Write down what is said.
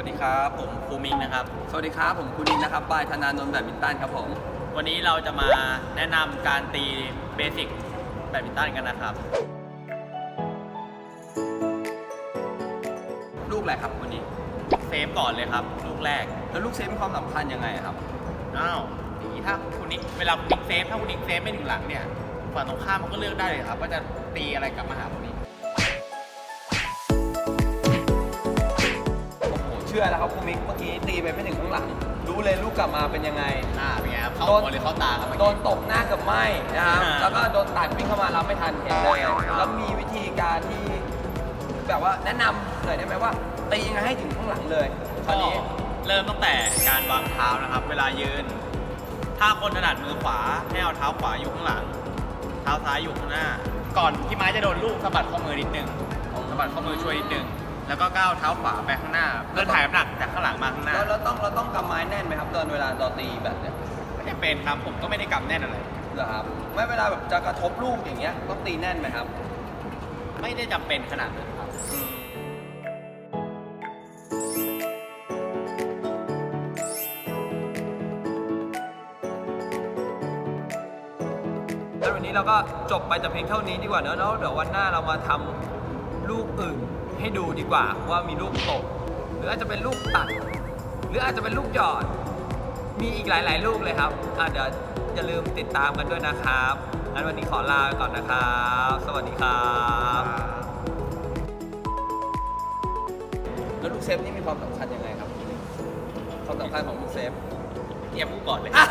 วัสดีครับ ผมครูมิงนะครับ สวัสดีครับ ผมคุณนินนะครับปายธนานนท์แบดมินตันครับผม วันนี้เราจะมาแนะนำการตีเบสิกแบดมินตันกันนะครับ ลูกอะไรครับวันนี้ เซฟก่อนเลยครับ ลูกแรก แล้วลูกเซฟมีความสำคัญยังไงครับ อ้าวอย่างนี้ถ้าคุณนิกเวลาคุณนิกเซฟถ้าคุณนิกเซฟไม่ถึงหลังเนี่ยฝั่งตรงข้ามมันก็เลือกได้เลยครับว่าจะตีอะไรกลับมาหาคุณนิก ชื่อแล้วครับคุณมิกเมื่อกี้ตีไปไม่ถึงข้างหลัง รู้เลยลูกกลับมาเป็นยังไงอ่าเป็นไงครับเข้าโดนหัวหรือเข้าตาครับเมื่อโดกี้ นตกหน้ากับไหมนะครับ อ่า แล้วก็โดนตัดวิ่งเข้ามารับไม่ทันเห็นเลยแล้วมีวิธีการที่แบบว่าแนะนำหน่อยได้ไหมว่า ตียังไงให้ถึงข้างหลังเลยคราวนี้ เริ่มตั้งแต่การวางเท้านะครับ เวลายืน ถ้าคนถนัดมือขวาให้เอาเท้าขวาอยู่ข้างหลัง เท้าซ้ายอยู่ข้างหน้า ก่อนที่ไม้จะโดนลูกสะบัดข้อมือนิดนึงสะบัดข้อมือช่วยนิดนึง แล้วก็ก้าวเท้าขวาไปข้างหน้า เพื่อถ่ายน้ำหนักจากข้างหลังมาข้างหน้าแล้วเราต้องเราต้องกำไม้แน่นไหมครับตอนเวลาเราตีแบบเนี้ยไม่จำเป็นครับผมก็ไม่ได้กำแน่นอะไร เหรอครับไม่เวลาแบบจะกระทบลูกอย่างเงี้ยต้องตีแน่นไหมครับ ไม่ได้จำเป็นขนาดนั้นครับ แล้ววันนี้เราก็จบไปแต่เพียงเท่านี้ดีกว่าเนอะแล้วเดี๋ยววันหน้าเรามาทำลูกอื่น ให้ดูดีกว่าว่ามีลูกตก หรืออาจจะเป็นลูกตัด หรืออาจจะเป็นลูกหยอด มีอีกหลาย ๆ ลูกเลยครับอะเดี๋ยวอย่าลืมติดตามกันด้วยนะครับงั้นวันนี้ขอลาไปก่อนนะครับ สวัสดีครับแล้วลูกเซฟนี่มีความสำคัญยังไงครับความสำคัญของลูกเซฟเตรียมผู้ก่อนเลยอ้าว